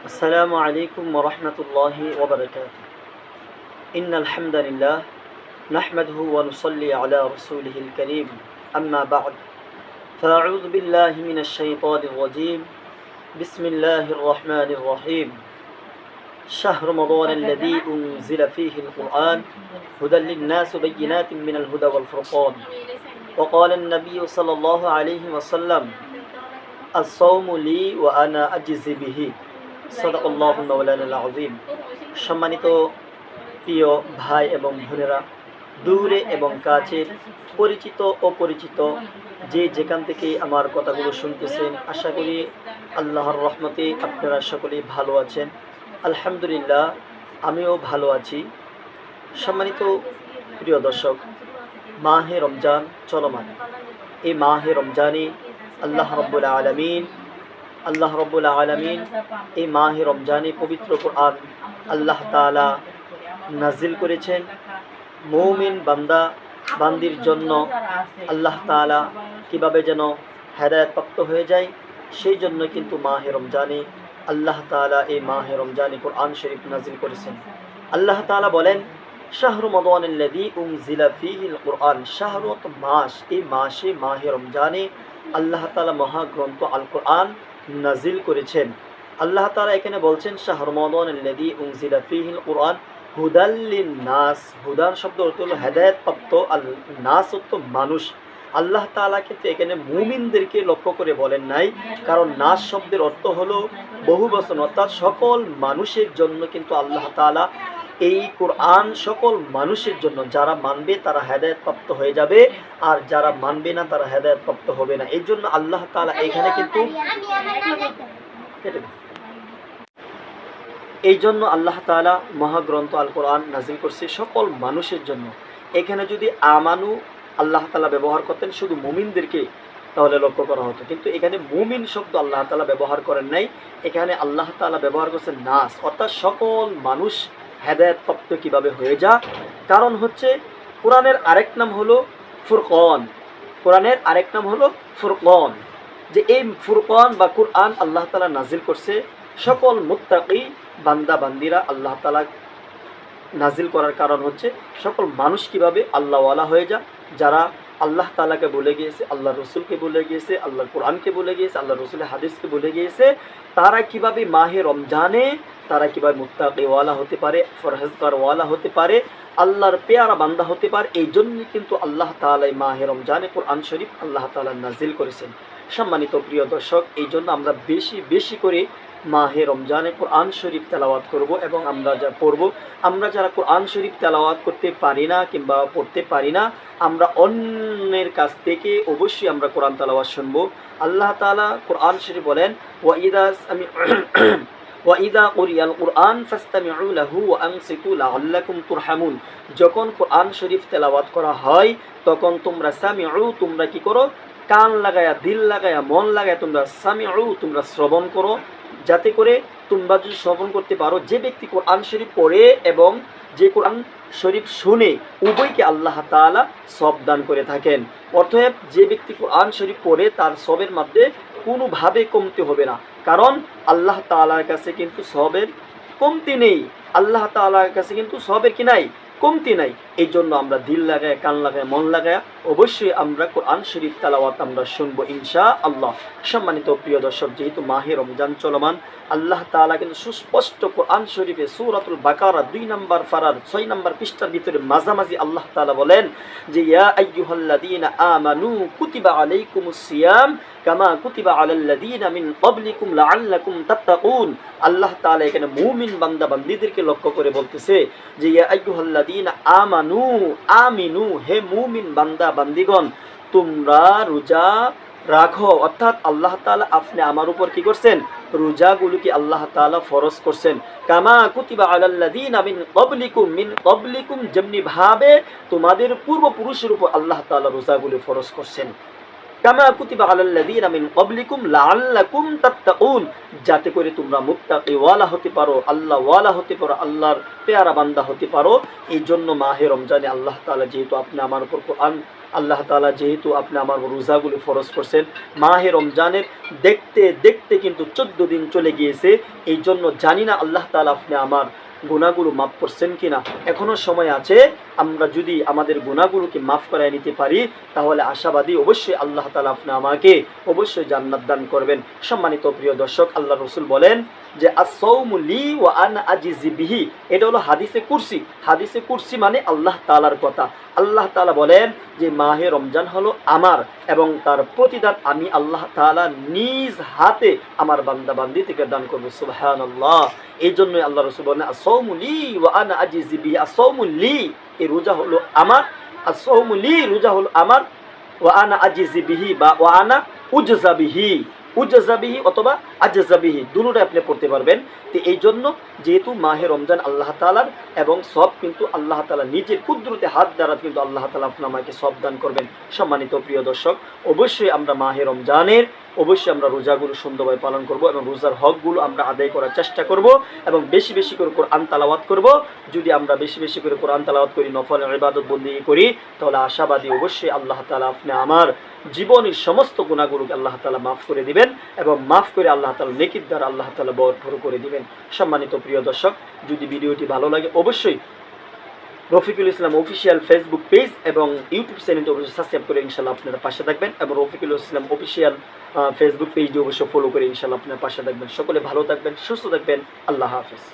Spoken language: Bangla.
السلام عليكم ورحمة الله وبركاته. إن الحمد لله نحمده ونصلي على رسوله الكريم. أما بعد فأعوذ بالله من الشيطان الرجيم. بسم الله الرحمن الرحيم. شهر رمضان الذي أنزل فيه القرآن هدى للناس بينات من الهدى والفرقان. وقال النبي صلى الله عليه وسلم الصوم لي وأنا أجزي به. সদাকল্লাহুল্লাহ সম্মানিত প্রিয় ভাই এবং বোনেরা, দূরে এবং কাছের পরিচিত অপরিচিত যে যেখান থেকে আমার কথাগুলো শুনতেছেন, আশা করি আল্লাহর রহমতে আপনারা সকলেই ভালো আছেন। আলহামদুলিল্লাহ, আমিও ভালো আছি। সম্মানিত প্রিয় দর্শক, মাহে রমজান চলমান। এই মাহে রমজানে আল্লাহ রব্বুল আলমিন আল্লাহ রব্বুল আলমিন এই মাহে রমজানে পবিত্র কোরআন আল্লাহ তালা নাজিল করেছেন। মৌমিন বান্দা, বান্দির জন্য আল্লাহ তালা কীভাবে যেন হেদায়তপ্রাপ্ত হয়ে যায়, সেই জন্য কিন্তু মাহে রমজানে আল্লাহ তালা এই মাহে রমজানে কোরআন শরীফ নাজিল করেছেন। আল্লাহ তালা বলেন, শাহরু মদানি উমজিলা ফিহিল কোরআন। শাহরত মাস, এই মাসে মাহে রমজানে আল্লাহ তালা মহাগ্রন্থ আল কোরআন নাজিল করেছেন। আল্লাহ তালা এখানে বলছেন শাহর মদানি উমজিলা ফিহিল কোরআন হুদাল্লিন নাস হুদার শব্দ অর্থ হলো নাস অর্থ মানুষ। আল্লাহ তালা কিন্তু এখানে মুমিনদেরকে লক্ষ্য করে বলেন নাই, কারণ নাস শব্দের অর্থ হলো বহু বছর অর্থাৎ সকল মানুষের জন্য কিন্তু আল্লাহ তালা এই কোরআন সকল মানুষের জন্য, যারা মানবে তারা হেদায়ত প্রাপ্ত হয়ে যাবে, আর যারা মানবে না তারা হেদায়ত প্রাপ্ত হবে না। এই জন্য আল্লাহ তালা এখানে কিন্তু এই জন্য আল্লাহ তালা মহাগ্রন্থ আল কোরআন নাজিল করছে সকল মানুষের জন্য। এখানে যদি আমানু আল্লাহ তালা ব্যবহার করতেন শুধু মুমিনদেরকে, তাহলে লক্ষ্য করা হতো। কিন্তু এখানে মুমিন শব্দ আল্লাহ তালা ব্যবহার করেন নাই। এখানে আল্লাহ তালা ব্যবহার করছেন নাস, অর্থাৎ সকল মানুষ হেদায়তপ্রাপ্ত কীভাবে হয়ে যা? কারণ হচ্ছে কোরআনের আরেক নাম হলো ফুরকন। কোরআনের আরেক নাম হলো ফুরকন। যে এই ফুরকন বা কোরআন আল্লাহ তালা নাজিল করছে, সকল মুত্তাকি বান্দা বান্দিরা আল্লাহ তালা নাজিল করার কারণ হচ্ছে সকল মানুষ কীভাবে আল্লাহওয়ালা হয়ে যা, যারা আল্লাহ তালাকে বলে গিয়েছে আল্লাহ রসুলকে বলে গিয়েছে আল্লাহ কোরআনকে বলে গিয়েছে আল্লাহ রসুলের হাদিসকে বলে গিয়েছে, তারা কীভাবে মাহে রমজানে, তারা কীভাবে মুত্তাকিওয়ালা হতে পারে, ফরহেজগারওয়ালা হতে পারে, আল্লাহর পেয়ারা বান্দা হতে পারে, এই জন্যই কিন্তু আল্লাহ তালাই মাহে রমজানে কোরআন শরীফ আল্লাহ তালা নাজিল করেছেন। সম্মানিত প্রিয় দর্শক, এই জন্য আমরা বেশি বেশি করে মাহে রমজানে কোরআন শরীফ তেলাওয়াত করব এবং আমরা যা পড়ব, আমরা যারা কোরআন শরীফ তেলাওয়াত করতে পারি না কিংবা পড়তে পারি না, আমরা অন্যের কাছ থেকে অবশ্যই আমরা কোরআন তেলাওয়াত শুনব। আল্লাহ তাআলা কোরআন শরীফ বলেন ওয়াইদা আমি ওয়াইদা উরিয়াল কোরআন ফাস্তামিউ লাহু তুরহামুন। যখন কোরআন শরীফ তেলাওয়াত করা হয়, তখন তোমরা সামিউ, তোমরা কি করো? কান লাগায়া, দিল লাগায়া, মন লাগায়া তোমরা সামিউ, তোমরা শ্রবণ করো। যাতে করে তোমরা যদি শ্রবণ করতে পারো, যে ব্যক্তি কোরআন শরীফ পড়ে এবং যে কোরআন শরীফ শুনে উভয়কে আল্লাহ তাআলা সব দান করে থাকেন। অতএব যে ব্যক্তি কোরআন শরীফ পড়ে, তার সবের মধ্যে কোনোভাবে কমতে হবে না। কারণ আল্লাহ তাআলার কাছে কিন্তু সবের কমতি নেই। আল্লাহ তাআলার কাছে কিন্তু সবের কি নাই? কমতি নাই। এই জন্য আমরা দিল লাগায়, কান লাগায়, মন লাগায় অবশ্যই আমরা কোরআন শরীফ তালাওয়াত আমরা শুনব ইনশা আল্লাহ সম্মানিত প্রিয় দর্শক, যেহেতু মাহে রমজান চলমান, আল্লাহ তালা কিন্তু সুস্পষ্ট কোরআন শরীফে সূরাতুল বাকারা দুই নম্বর ফারার ছয় নম্বর পৃষ্ঠার ভিতরে মাঝামাঝি আল্লাহ তালা বলেন যে, ইয়া আইয়ুহাল্লাযীনা আমানু কুতিবা আলাইকুমুস সিয়াম কামা কুতিবা আলাল্লাযীনা মিন ক্বাবলিকুম লাআল্লাকুম তাত্তাকুন আল্লাহ তাআলা এখানে মুমিন বান্দা বান্দীদেরকে লক্ষ্য করে বলতেছে যে, ইয়া আইয়ুহাল্লাযীনা আমানু আমিনু হে মুমিন বান্দা, বান্দিগণ, তোমরা রোজা রাখো। অর্থাৎ আল্লাহ তাআলা আপনি আমার উপর কি করছেন? রোজাগুলোকে আল্লাহ তালা ফরজ করছেন। কামা কুতিবা আলাল্লাদিন আমিন ক্বাবলিকুম, মিন ক্বাবলিকুম যেমনি ভাবে তোমাদের পূর্বপুরুষের উপর আল্লাহ তাআলা রোজাগুলি ফরজ করছেন। যাতে করে তোমরা মুত্তাকিওয়ালা হতে পারো, আল্লাহ ওয়ালা হতে পারো, আল্লাহর পেয়ারা বান্দা হতে পারো। এই জন্য মাহে রমজানে আল্লাহ তাআলা যেহেতু আপনি আমার উপর আল্লাহ তাআলা যেহেতু আপনি আমার রোজাগুলি ফরজ করছেন, মাহে রমজানের দেখতে দেখতে কিন্তু চোদ্দ দিন চলে গিয়েছে এই জন্য জানি না আল্লাহ তালা আপনি আমার গুণাগুলো মাফ করছেন কিনা। এখনও সময় আছে, আমরা যদি আমাদের গুণাগুলোকে মাফ করায় নিতে পারি, তাহলে আশাবাদী অবশ্যই আল্লাহ তালা আপনি আমাকে অবশ্যই জান্নাত দান করবেন। সম্মানিত প্রিয় দর্শক আল্লাহ রসুল বলেন যে আসৌমুলি ও আন আজিজি বিহি। এটা হলো হাদিসে কুরসি। হাদিসে কুরসি মানে আল্লাহ তালার কথা। আল্লাহ তালা বলেন যে মাহে রমজান হলো আমার এবং তার প্রতিদান আমি আল্লাহ তালা নিজ হাতে আমার বান্দা বান্দি থেকে দান করব। সুবহান আল্লাহ এই জন্যই আল্লাহ রসুল বলেন আসৌমুলি ও আন আজিজি বিহি। আসৌমুলি এই রোজা হলো আমার। আসৌমুলি রোজা হলো আমার। ও আনা আজিজি বিহি বা ও আনা উজজা বিহি। উজ্জাবিহি অথবা আজ্জাবিহি দুটোটাই আপনি পড়তে পারবেন। তো এই জন্য যেহেতু মাহে রমজান আল্লাহ তালার এবং সব কিন্তু আল্লাহ তালা নিজের কুদরতে হাত দ্বারা কিন্তু আল্লাহ তালা আপনি আমাকে সব দান করবেন। সম্মানিত প্রিয় দর্শক, অবশ্যই আমরা মাহে রমজানের, অবশ্যই আমরা রোজাগুলো সুন্দরভাবে পালন করব এবং রোজার হকগুলো আমরা আদায় করার চেষ্টা করব এবং বেশি বেশি করে কোরআন তালাওয়াত করব। যদি আমরা বেশি বেশি করে কোরআন তালাওয়াত করি, নফল ইবাদত বন্দি করি, তাহলে আশাবাদী অবশ্যই আল্লাহ তালা আপনি আমার জীবনের সমস্ত গুণাগুলোকে আল্লাহ তালা মাফ করে দিবেন এবং মাফ করে আল্লাহ তালা নেকির দ্বারা আল্লাহ তালা বরফর করে দিবেন। সম্মানিত প্রিয় দর্শক, যদি ভিডিওটি ভালো লাগে, অবশ্যই Rafiqul Islam official Facebook page এবং ইউটিউব চ্যানেলটি অবশ্যই সাবস্ক্রাইব করে ইনশাল্লাহ আপনারা পাশে থাকবেন এবং রফিকুল ইসলাম অফিসিয়াল ফেসবুক পেজটি অবশ্যই ফলো করে ইনশাল্লাহ আপনার পাশে থাকবেন। সকলে ভালো থাকবেন, সুস্থ থাকবেন। আল্লাহ হাফিজ।